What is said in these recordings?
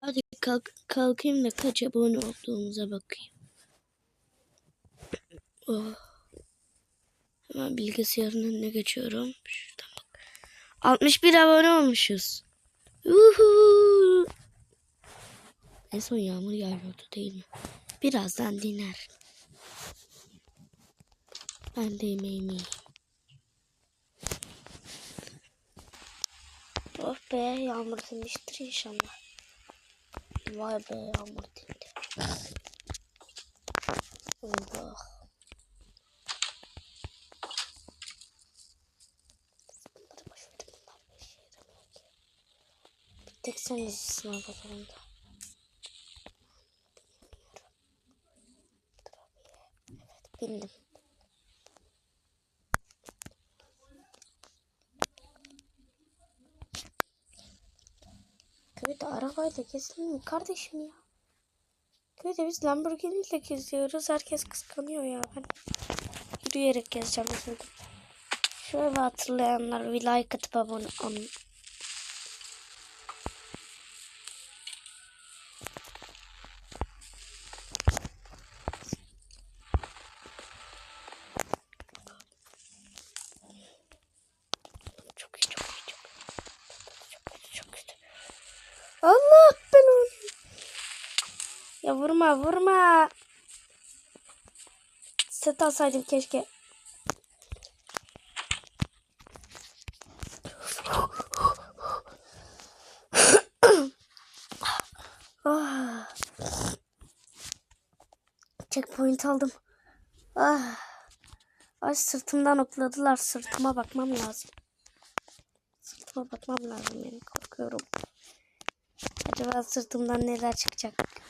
Hadi kalk, kalkayım da kaç abone olduğumuza bakayım. Oh. Hemen bilgisayarın önüne geçiyorum. Şuradan bak. 61 abone olmuşuz. Uhu. En son yağmur yağıyordu değil mi? Birazdan diner. Ben de yemeğimi yiyeyim. Oh be yağmur dinmiştir inşallah. Vay be yağmur dindi. Allah. Bir tek sen iyisin aralarında. Evet bindim. Köyde arabayla gezilir mi kardeşim ya? Köyde biz Lamborghini ile geziyoruz. Herkes kıskanıyor ya. Ben yürüyerek gezeceğim. Şöyle hatırlayanlar bir like atıp abone olun. Çok iyi, çok iyi, çok iyi. Çok kötü, çok kötü. Allah ben onu. Ya vurma vurma. Set alsaydım keşke. Ah. Checkpoint aldım. Ah. Ay sırtımdan okladılar. Sırtıma bakmam lazım. Sırtıma bakmam lazım benim. Korkuyorum. Acaba sırtımdan neler çıkacak?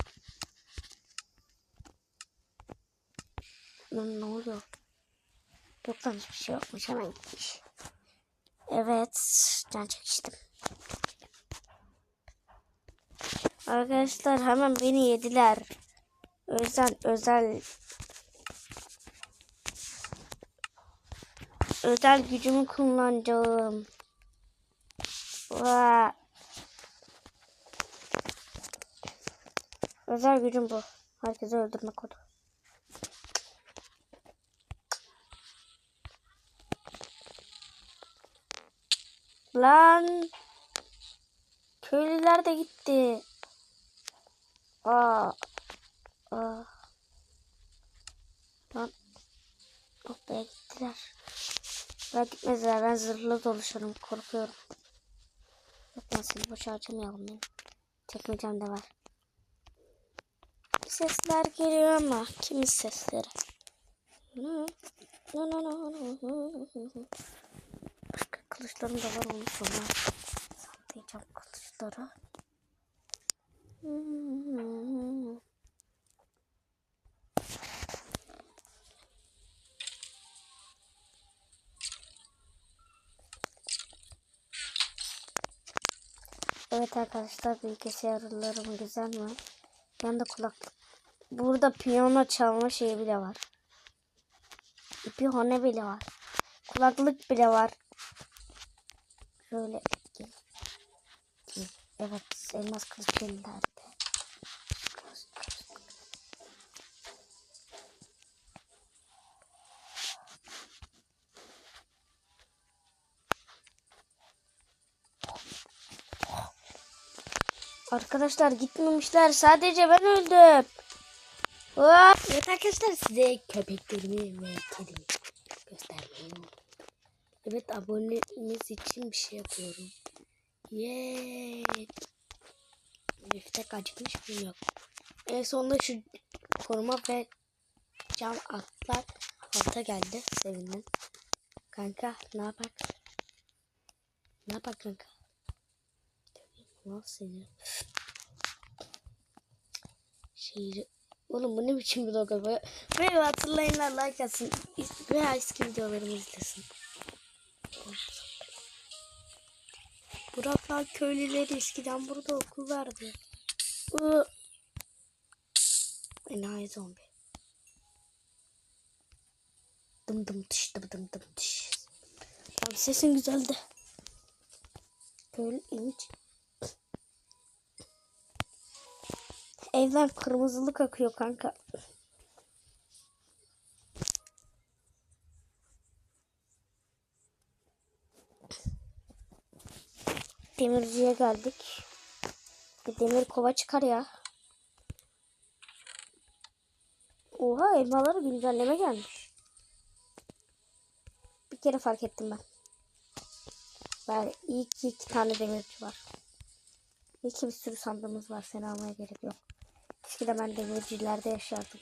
Lan ne oluyor? Yok lan hiçbir şey yokmuş. Hemen gitmiş. Evet. Can çekiştim. Arkadaşlar hemen beni yediler. Yüzden özel özel gücümü kullanacağım. Vaa. Özel gücüm bu. Herkesi öldürme kodu. Lan. Köylüler de gitti. Aa. Aa. Lan. Oh be gittiler. Ben gitmezler. Ben zırhlı dolaşıyorum. Korkuyorum. Yok ben seni boş harcamayalım benim. De var. Sesler geliyor ama kimin sesleri? Başka kılıçlarım da var onu sonra saklayacağım kılıçları. Evet arkadaşlar bilgisayarlarım güzel mi? Yanında kulaklık. Burada piyano çalma şeyi bile var. Piyano bile var. Kulaklık bile var. Şöyle. gel. Gel. Evet elmas kılıç elimlerde. Arkadaşlar gitmemişler. Sadece ben öldüm. Hop. Evet arkadaşlar size köpeklerimi ve kedimi. Evet aboneniz için bir şey yapıyorum. Yeee. Biftek acıkmış mı yok. En sonunda şu koruma ve cam atlar alta geldi. Sevindim. Kanka ne yapak? Ne yapak kanka? Ne seni? Şehri Oğlum bu ne biçim bir logo? Ve hatırlayınlar like atsın. Ve eski videolarımı izlesin. Buraklar köylüleri eskiden burada okul vardı. Bu enayi zombi. Dım dım tış dım dım dım tış. Abi sesin güzeldi. Köylü imç. evden kırmızılık akıyor kanka. Demirciye geldik. Bir demir kova çıkar ya. Oha elmalara güncelleme gelmiş. Bir kere fark ettim ben. Yani iyi ki iki tane demirci var. İyi ki bir sürü sandığımız var. Seni almaya gerek yok. Eskiden ben demircilerde yaşardım.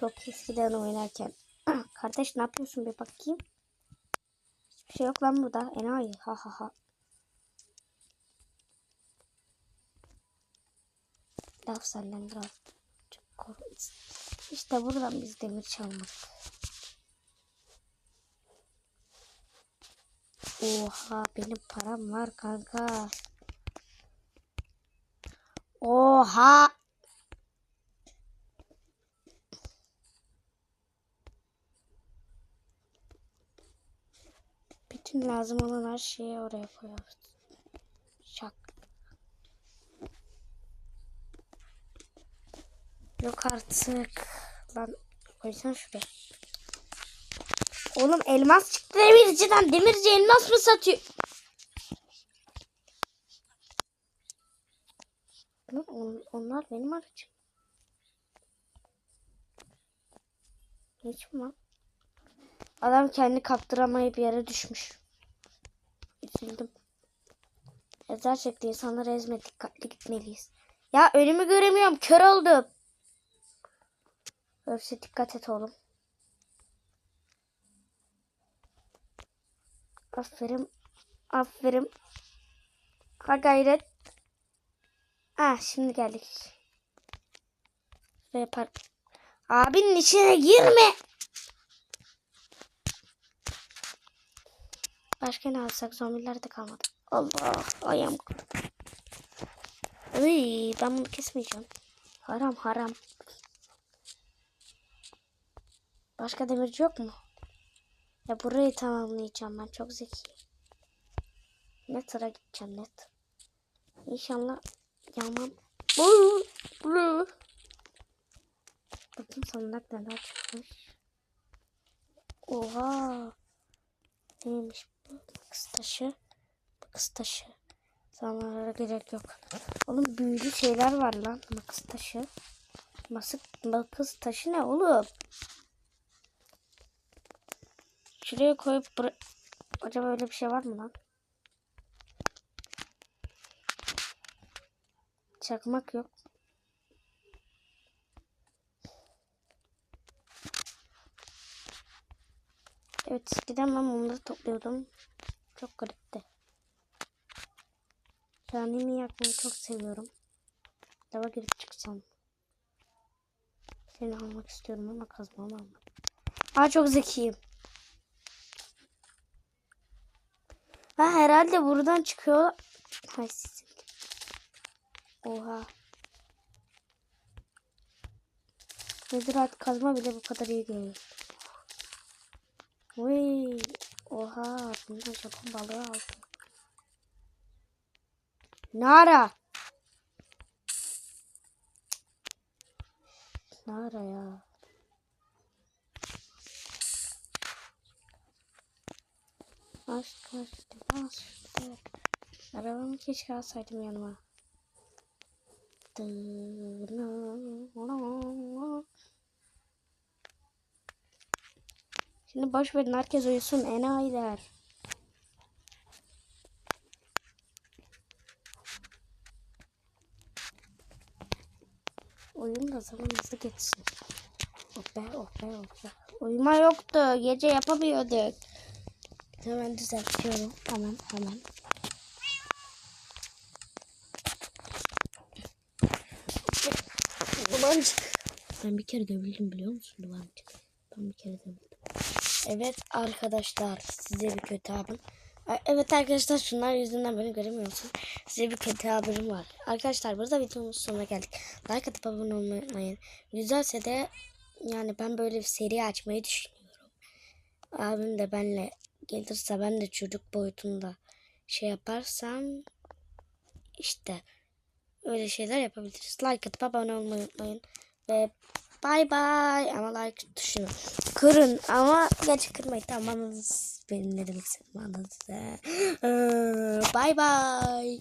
Çok eskiden oynarken. Kardeş ne yapıyorsun bir bakayım. Hiçbir şey yok lan burada. Enayi. Ha ha ha. Laf senden. İşte buradan biz demir çalmadık. Oha benim param var kanka. Oha. Bütün lazım olan her şeyi oraya koyuyoruz. Yok artık. Lan koysan şuraya. Oğlum elmas çıktı demirciden. Demirci elmas mı satıyor? Lan on- onlar benim aracım. Hiç mi lan? Adam kendi kaptıramayıp yere düşmüş. Üzüldüm. Ezer çekti insanları ezme dikkatli gitmeliyiz. Ya önümü göremiyorum kör oldum. Öyleyse dikkat et oğlum. Aferin. Aferin. Ha gayret. Ah şimdi geldik. Ve yapar. Abinin içine girme. Başka ne alsak zombiler de kalmadı. Allah ayağım. Uy, ben bunu kesmeyeceğim. Haram haram. Başka demirci yok mu? Ya burayı tamamlayacağım ben çok zeki. Nether'a gideceğim net. İnşallah buu. Bakayım sandık neler çıkmış. Oha. Neymiş bu? Kız taşı. Kız taşı. Sanırlara gerek yok. Oğlum büyülü şeyler var lan. Makız taşı. Masık, makız taşı ne oğlum? Şuraya koyup Acaba öyle bir şey var mı lan? Çakmak yok. Evet eskiden ben bunları topluyordum. Çok garipti. Kendimi yakmayı çok seviyorum. Dava girip çıksam. Seni almak istiyorum ama kazmamı almak. Aa çok zekiyim. Ha herhalde buradan çıkıyor. Hay sizin. Oha. Nedir artık kazma bile bu kadar iyi değil. Uy. Oha. Bundan Japon balığı aldım. Nara. Nara ya. Aşk kaçtı, aşktı. Arabamı keşke alsaydım yanıma. Şimdi boş verin herkes uyusun enayiler. Oyun da zaman hızlı geçsin. Oh be oh be oh be. Uyuma yoktu. Gece yapamıyorduk. Hemen düzeltiyorum. Hemen hemen. Dumancık. Ben bir kere dövüldüm biliyor musun Dumancık? Ben bir kere dövüldüm. Evet arkadaşlar size bir kötü haberim. Evet arkadaşlar şunlar yüzünden beni göremiyorsun. Size bir kötü haberim var. Arkadaşlar burada videomuz sonuna geldik. Like atıp abone olmayı unutmayın. Güzelse de yani ben böyle bir seri açmayı düşünüyorum. Abim de benle gelirse ben de çocuk boyutunda şey yaparsam işte öyle şeyler yapabiliriz. Like atıp abone olmayı unutmayın. Ve bay bay ama like tuşunu kırın ama gerçi kırmayın tamam anladınız benim ne demek istediğimi anladınız. Bay bay.